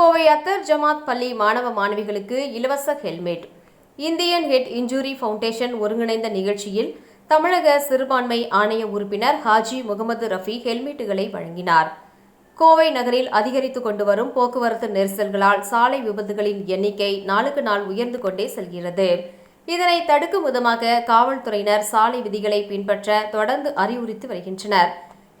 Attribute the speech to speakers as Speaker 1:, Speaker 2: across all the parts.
Speaker 1: கோவை அத்தர் ஜமாத் பள்ளி மாணவ மாணவிகளுக்கு இலவச helmet. Indian head injury foundation ஒருங்கிணைந்த நிகழ்ச்சியில் தமிழக சிறுபான்மை ஆணைய உறுப்பினர் ஹாஜி முகமது ரஃபி ஹெல்மெட்டுகளை வழங்கினார். கோவை நகரில் அதிகரித்து கொண்டு வரும் போக்குவரத்து நெரிசல்களால் சாலை விபத்துகளின் எண்ணிக்கை நாளுக்கு நாள் உயர்ந்து கொண்டே செல்கிறது. இதனை தடுக்கும் விதமாக காவல்துறையினர் சாலை விதிகளை பின்பற்ற தொடர்ந்து அறிவுறுத்தி வருகின்றனர்.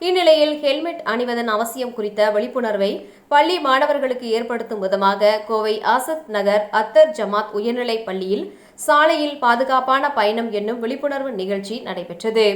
Speaker 1: இந்நிலையில் ஹெல்மெட் அணிவதன் அவசியம் குறித்த விழிப்புணர்வை பள்ளி மாணவர்களுக்கு ஏற்படுத்தும் விதமாக கோவை ஆசத் நகர் அத்தர் ஜமாத் உயர்நிலைப் பள்ளியில் சாலையில் பாதுகாப்பான பயணம் என்னும் விழிப்புணர்வு நிகழ்ச்சி நடைபெற்றது.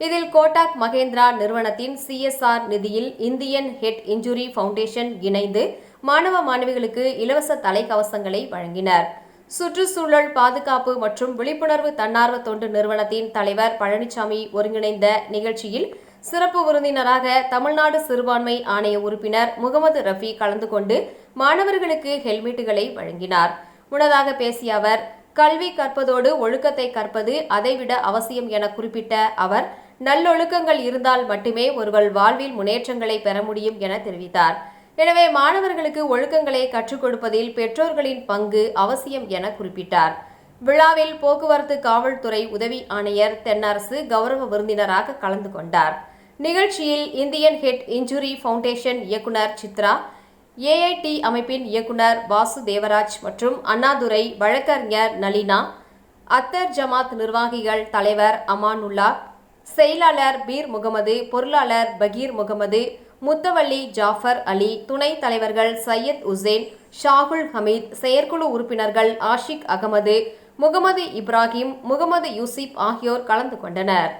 Speaker 1: இதில் கோட்டாக் மகேந்திரா நிறுவனத்தின் சிஎஸ்ஆர் நிதியில் இந்தியன் ஹெட் இன்ஜுரி ஃபவுண்டேஷன் இணைந்து மாணவ மாணவிகளுக்கு இலவச தலைக்கவசங்களை வழங்கினர். சுற்றுச்சூழல் பாதுகாப்பு மற்றும் விழிப்புணர்வு தன்னார்வ தொண்டு நிறுவனத்தின் தலைவர் பழனிசாமி ஒருங்கிணைந்த நிகழ்ச்சியில் சிறப்பு விருந்தினராக தமிழ்நாடு சிறுபான்மை ஆணைய உறுப்பினர் முகமது ரஃபி கலந்து கொண்டு மாணவர்களுக்கு ஹெல்மெட்டுகளை வழங்கினார். முன்னதாக பேசிய அவர் கல்வி கற்பதோடு ஒழுக்கத்தை கற்பது அதைவிட அவசியம் என குறிப்பிட்ட அவர் நல்லொழுக்கங்கள் இருந்தால் மட்டுமே ஒருவர் வாழ்வில் முன்னேற்றங்களை பெற முடியும் என தெரிவித்தார். எனவே மாணவர்களுக்கு ஒழுக்கங்களை கற்றுக் கொடுப்பதில் பெற்றோர்களின் பங்கு அவசியம் என குறிப்பிட்டார். விழாவில் போக்குவரத்து காவல்துறை உதவி ஆணையர் தென்னரசு கௌரவ விருந்தினராக கலந்து கொண்டார். நிகழ்ச்சியில் இந்தியன் ஹெட் இன்ஜுரி ஃபவுண்டேஷன் இயக்குனர் சித்ரா ஏஐடி அமைப்பின் இயக்குனர் வாசு தேவராஜ் மற்றும் அண்ணாதுரை வழக்கறிஞர் நளினா அத்தர் ஜமாத் நிர்வாகிகள் தலைவர் அமானுல்லா செயலாளர் பீர் முகமது பொருளாளர் பகீர் முகமது முத்தவள்ளி ஜாஃபர் அலி துணைத் தலைவர்கள் சையத் உசேன் ஷாகுல் ஹமீத் செயற்குழு உறுப்பினர்கள் ஆஷிக் அகமது முகமது இப்ராஹிம் முகமது யூசிப் ஆகியோர் கலந்து கொண்டனர்.